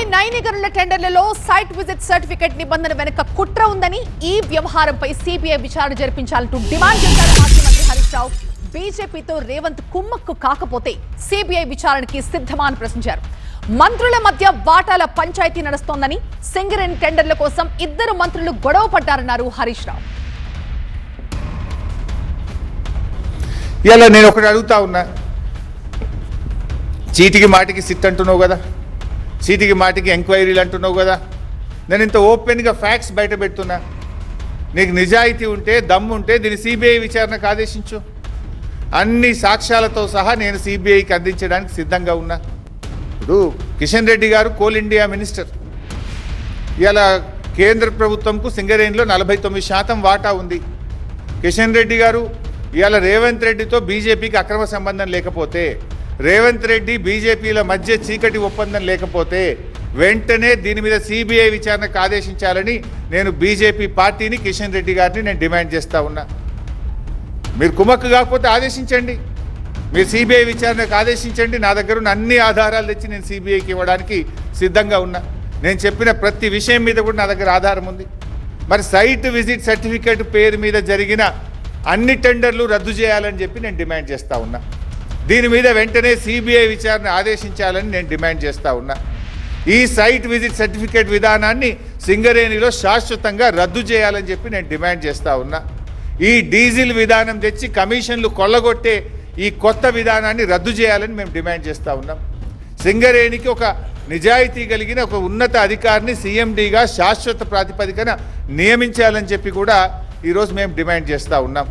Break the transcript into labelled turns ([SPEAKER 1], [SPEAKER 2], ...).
[SPEAKER 1] సింగరేణి నైనిగరుల టెండర్లలో site visit certificate నిబంధన వెనుక కుట్ర ఉందని ఈ వ్యవహారంపై సిబిఐ విచారణ జరిపించాలంటూ డిమాండ్ చేశారు మాజీ మంత్రి హరీష్ రావు. బీజేపీతో రేవంత్ కుమ్మక్కు కాకపోతే సిబిఐ విచారణకి సిద్ధమా అని ప్రశ్నించారు. మంత్రుల మధ్య వాటాల పంచాయతీ నడుస్తోందని సింగరేణి టెండర్ల కోసం ఇద్దరు మంత్రులు గొడవ పడ్డారన్నారు హరీష్ రావు.
[SPEAKER 2] ఇలా నేను ఒకటి అడుగుతా ఉన్నా. చీటికి మాటికి సిట్ అంటున్నావు కదా? సీటికి మాటికి ఎంక్వైరీలు అంటున్నావు కదా? నేను ఇంత ఓపెన్గా ఫ్యాక్ట్స్ బయట పెడుతున్నా. నీకు నిజాయితీ ఉంటే దమ్ము ఉంటే దీన్ని సిబిఐ విచారణకు ఆదేశించు. అన్ని సాక్ష్యాలతో సహా నేను సిబిఐకి అందించడానికి సిద్ధంగా ఉన్నా. ఇప్పుడు కిషన్ రెడ్డి గారు కోల్ ఇండియా మినిస్టర్. ఇలా కేంద్ర ప్రభుత్వంకు సింగరేణిలో నలభై తొమ్మిది శాతం వాటా ఉంది. కిషన్ రెడ్డి గారు ఇవాళ రేవంత్ రెడ్డితో బీజేపీకి అక్రమ సంబంధం లేకపోతే రేవంత్ రెడ్డి బీజేపీల మధ్య చీకటి ఒప్పందం లేకపోతే వెంటనే దీని మీద సిబిఐ విచారణకు ఆదేశించాలని నేను బీజేపీ పార్టీని కిషన్ రెడ్డి గారిని నేను డిమాండ్ చేస్తా ఉన్నా. మీరు కుమక్కు కాకపోతే ఆదేశించండి. మీరు సిబిఐ విచారణకు ఆదేశించండి. నా దగ్గర ఉన్న అన్ని ఆధారాలు తెచ్చి నేను సిబిఐకి ఇవ్వడానికి సిద్ధంగా ఉన్నా. నేను చెప్పిన ప్రతి విషయం మీద కూడా నా దగ్గర ఆధారం ఉంది. మరి సైట్ విజిట్ సర్టిఫికేట్ పేరు మీద జరిగిన అన్ని టెండర్లు రద్దు చేయాలని చెప్పి నేను డిమాండ్ చేస్తా ఉన్నా. దీని మీద వెంటనే సిబిఐ విచారణ ఆదేశించాలని నేను డిమాండ్ చేస్తా ఉన్నా. ఈ సైట్ విజిట్ సర్టిఫికేట్ విధానాన్ని సింగరేణిలో శాశ్వతంగా రద్దు చేయాలని చెప్పి నేను డిమాండ్ చేస్తా ఉన్నా. ఈ డీజిల్ విధానం తెచ్చి కమిషన్లు కొల్లగొట్టే ఈ కొత్త విధానాన్ని రద్దు చేయాలని మేము డిమాండ్ చేస్తూ ఉన్నాం. సింగరేణికి ఒక నిజాయితీ కలిగిన ఒక ఉన్నత అధికారిని సీఎండీగా శాశ్వత ప్రాతిపదికన నియమించాలని చెప్పి కూడా ఈరోజు మేము డిమాండ్ చేస్తూ ఉన్నాం.